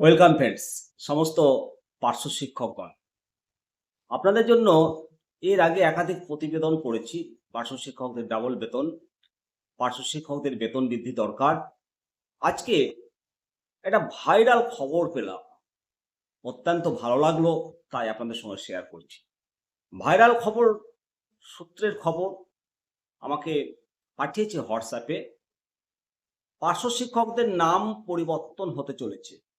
Welcome friends, সমস্ত পার্শ্ব শিক্ষকগণ। আপনাদের জন্য এর আগে একাধিক প্রতিবেদন করেছি পার্শ্ব শিক্ষকদের ডাবল বেতন, পার্শ্ব শিক্ষকদের বেতন বৃদ্ধি দরকার। আজকে একটা ভাইরাল খবর পেলাম। অত্যন্ত ভালো লাগল, তাই আপনাদের সঙ্গে শেয়ার করছি। ভাইরাল খবর, সূত্রের খবর আমাকে পাঠিয়েছে হোয়াটসঅ্যাপে পার্শ্ব শিক্ষকদের নাম পরিবর্তন হতে চলেছে।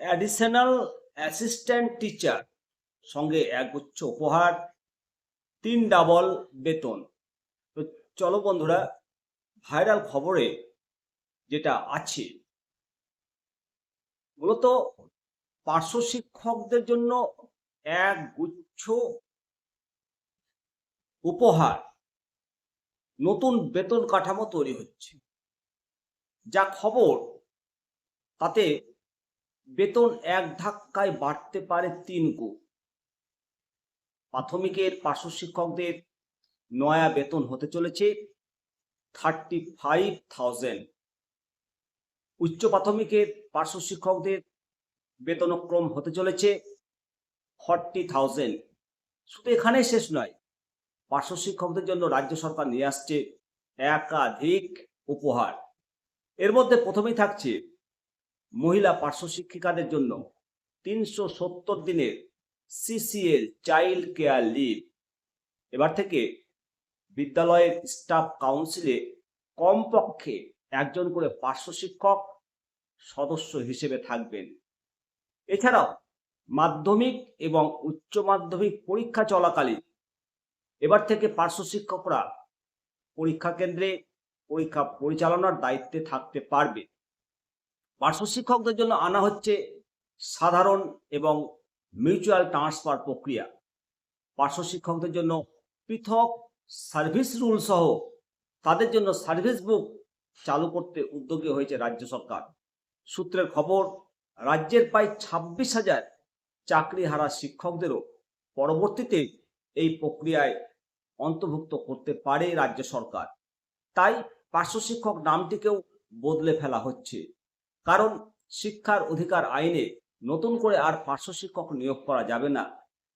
অ্যাডিশনাল অ্যাসিস্ট্যান্ট টিচার সঙ্গে একগুচ্ছ উপহার, তিন ডাবল বেতন। তো চলো বন্ধুরা ভাইরাল খবরে যেটা আছে, মূলত পার্শ্ব শিক্ষকদের জন্য এক গুচ্ছ উপহার, নতুন বেতন কাঠামো তৈরি হচ্ছে। যা খবর, তাতে বেতন এক ধাক্কায় বাড়তে পারে তিন গুণ। প্রাথমিকের পার্শ্ব শিক্ষকদের নয়া বেতন হতে চলেছে থার্টি ফাইভ থাউজেন্ড উচ্চ প্রাথমিকের পার্শ্ব শিক্ষকদের বেতনক্রম হতে চলেছে ফর্টি থাউজেন্ড শুধু এখানেই শেষ নয়, পার্শ্ব শিক্ষকদের জন্য রাজ্য সরকার নিয়ে আসছে একাধিক উপহার। এর মধ্যে প্রথমেই থাকছে মহিলা পার্শ্ব শিক্ষিকাদের জন্য তিনশো সত্তর দিনের সিসিএল চাইল্ড কেয়ার লিভ এবার থেকে বিদ্যালয়ের স্টাফ কাউন্সিলে কমপক্ষে একজন করে পার্শ্ব শিক্ষক সদস্য হিসেবে থাকবেন। এছাড়াও মাধ্যমিক এবং উচ্চ মাধ্যমিক পরীক্ষা চলাকালীন এবার থেকে পার্শ্ব শিক্ষকরা পরীক্ষা কেন্দ্রে পরীক্ষা পরিচালনার দায়িত্বে থাকতে পারবে। পার্শ্ব শিক্ষকদের জন্য আনা হচ্ছে সাধারণ এবং মিউচুয়াল ট্রান্সফার প্রক্রিয়া। পার্শ্ব শিক্ষকদের জন্য পৃথক সার্ভিস রুল সহ তাদের জন্য সার্ভিস বুক চালু করতে উদ্যোগী হয়েছে রাজ্য সরকার। সূত্রের খবর, রাজ্যের প্রায় ছাব্বিশ হাজার চাকরি হারা শিক্ষকদেরও পরবর্তীতে এই প্রক্রিয়ায় অন্তর্ভুক্ত করতে পারে রাজ্য সরকার। তাই পার্শ্ব শিক্ষক নামটিকেও বদলে ফেলা হচ্ছে। কারণ শিক্ষার অধিকার আইনে নতুন করে আর পার্শ্ব শিক্ষক নিয়োগ করা যাবে না।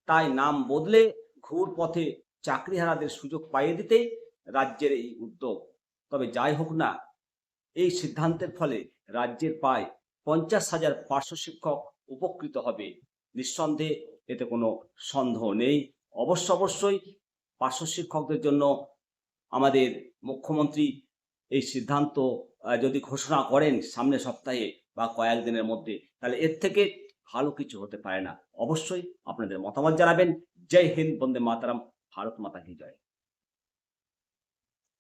তাই নাম বদলে ঘুর পথে চাকরিহারাদের সুযোগ পাইয়ে দিতেই রাজ্যের এই উদ্যোগ। তবে যাই হোক না, এই সিদ্ধান্তের ফলে রাজ্যের প্রায় পঞ্চাশ হাজার পার্শ্ব শিক্ষক উপকৃত হবে। নিঃসন্দেহে এতে কোনো সন্দেহ নেই। অবশ্য অবশ্যই পার্শ্ব শিক্ষকদের জন্য আমাদের মুখ্যমন্ত্রী এই সিদ্ধান্ত যদি ঘোষণা করেন সামনে সপ্তাহে বা কয়েকদিনের মধ্যে, তাহলে এর থেকে ভালো কিছু হতে পারে না। অবশ্যই আপনাদের মতামত জানাবেন। জয় হিন্দ, বন্দে মাতারাম, ভারত মাতা কি জয়।